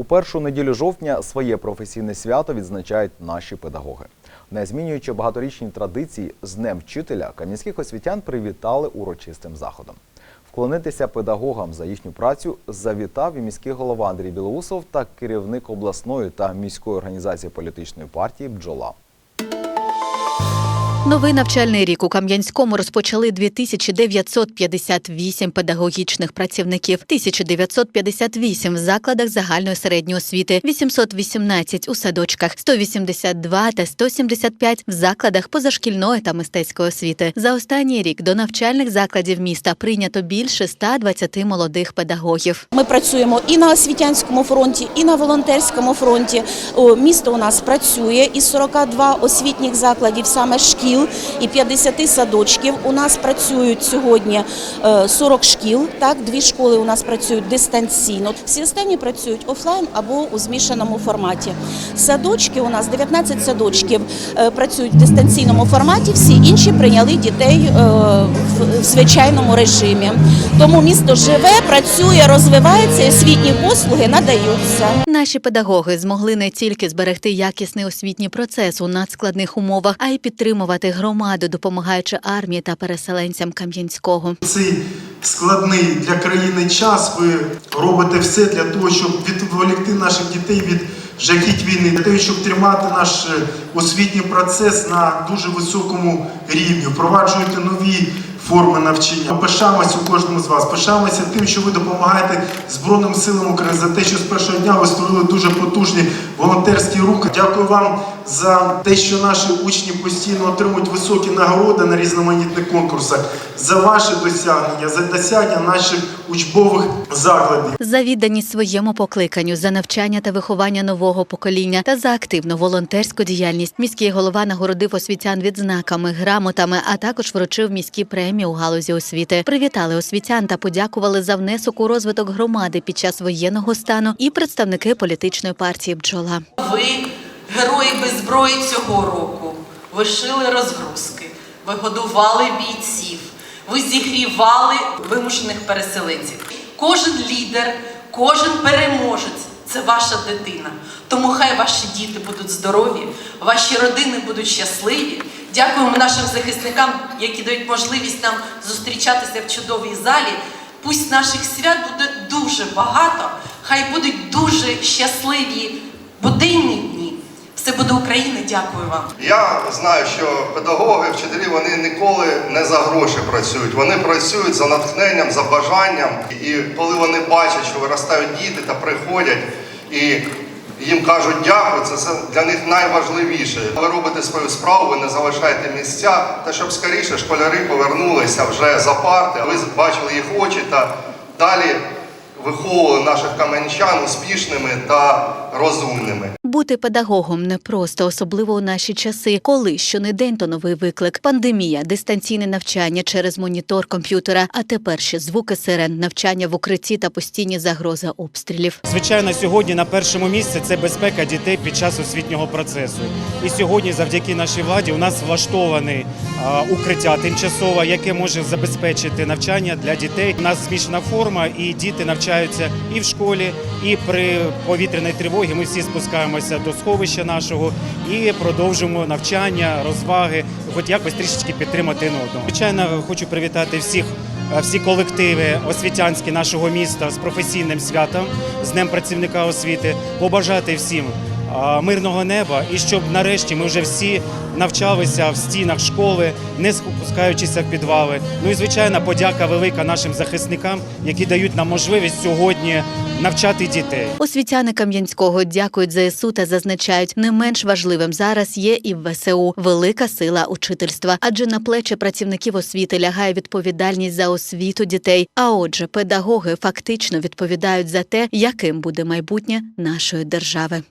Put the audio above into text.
У першу неділю жовтня своє професійне свято відзначають наші педагоги. Не змінюючи багаторічні традиції з Днем вчителя, кам'янських освітян привітали урочистим заходом. Вклонитися педагогам за їхню працю завітав і міський голова Андрій Білоусов та керівник обласної та міської організації політичної партії Бджола. Новий навчальний рік у Кам'янському розпочали 2958 педагогічних працівників, 1958 в закладах загальної середньої освіти, 818 у садочках, 182 та 175 в закладах позашкільної та мистецької освіти. За останній рік до навчальних закладів міста прийнято більше 120 молодих педагогів. Ми працюємо і на освітянському фронті, і на волонтерському фронті. Місто у нас працює із 42 освітніх закладів, саме шкіл і 50 садочків. У нас працюють сьогодні е, 40 шкіл. Так, дві школи у нас працюють дистанційно. Всі останні працюють офлайн або у змішаному форматі. Садочки у нас 19 садочків е, працюють в дистанційному форматі. Всі інші прийняли дітей е, в звичайному режимі. Тому місто живе, працює, розвивається, і освітні послуги надаються. Наші педагоги змогли не тільки зберегти якісний освітній процес у надскладних умовах, а й підтримувати громаду, допомагаючи армії та переселенцям Кам'янського. цей складний для країни час ви робите все для того, щоб відволікти наших дітей від жахіть війни, для того, щоб тримати наш е, освітній процес на дуже високому рівні, впроваджуєте нові форми навчання. Пишаємось у кожному з вас. Пишаємося тим, що ви допомагаєте Збройним силам України за те, що з першого дня ви створили дуже потужні волонтерські рухи. Дякую вам за те, що наші учні постійно отримують високі нагороди на різноманітних конкурсах, за ваші досягнення, за досягнення наших учбових закладів. За відданість своєму покликанню, за навчання та виховання нового покоління та за активну волонтерську діяльність міський голова нагородив освітян відзнаками, грамотами, а також вручив міські премії у галузі освіти. Привітали освітян та подякували за внесок у розвиток громади під час воєнного стану і представники політичної партії Бджола. Ви герої без зброї цього року. Ви шили розгрузки, ви годували бійців, ви зігрівали вимушених переселенців. Кожен лідер, кожен переможець це ваша дитина. Тому хай ваші діти будуть здорові, ваші родини будуть щасливі. Дякуємо нашим захисникам, які дають можливість нам зустрічатися в чудовій залі. Пусть наших свят буде дуже багато, хай будуть дуже щасливі буденні дні. Все буде Україна. Дякую вам. Я знаю, що педагоги, вчителі вони ніколи не за гроші працюють. Вони працюють за натхненням, за бажанням. І коли вони бачать, що виростають діти та приходять і їм кажуть дякую, це, це для них найважливіше. Ви робите свою справу, ви не залишаєте місця, та щоб скоріше школяри повернулися вже за парти, ви бачили їх очі та далі виховували наших кам'янчан успішними та розумними. Бути педагогом непросто, особливо у наші часи, коли щонедень то новий виклик, пандемія, дистанційне навчання через монітор комп'ютера, а тепер ще звуки сирен, навчання в укритті та постійні загрози обстрілів. Звичайно, сьогодні на першому місці це безпека дітей під час освітнього процесу. І сьогодні, завдяки нашій владі, у нас влаштоване укриття тимчасове, яке може забезпечити навчання для дітей. У нас змішана форма, і діти навчаються і в школі, і при повітряній тривогі. Ми всі спускаємося до сховища нашого і продовжимо навчання, розваги, хоч якось трішечки підтримати один одного. Звичайно, хочу привітати всіх е, всі колективи освітянські нашого міста з професійним святом, з Днем працівника освіти, побажати всім мирного неба і щоб нарешті ми вже всі навчалися в стінах школи, не спускаючися в підвали. Ну і звичайно, подяка велика нашим захисникам, які дають нам можливість сьогодні навчати дітей. Освітяни Кам'янського дякують ЗСУ та зазначають, не менш важливим зараз є і в ВСУ велика сила учительства, адже на плечі працівників освіти лягає відповідальність за освіту дітей. А отже, педагоги фактично відповідають за те, яким буде майбутнє нашої держави.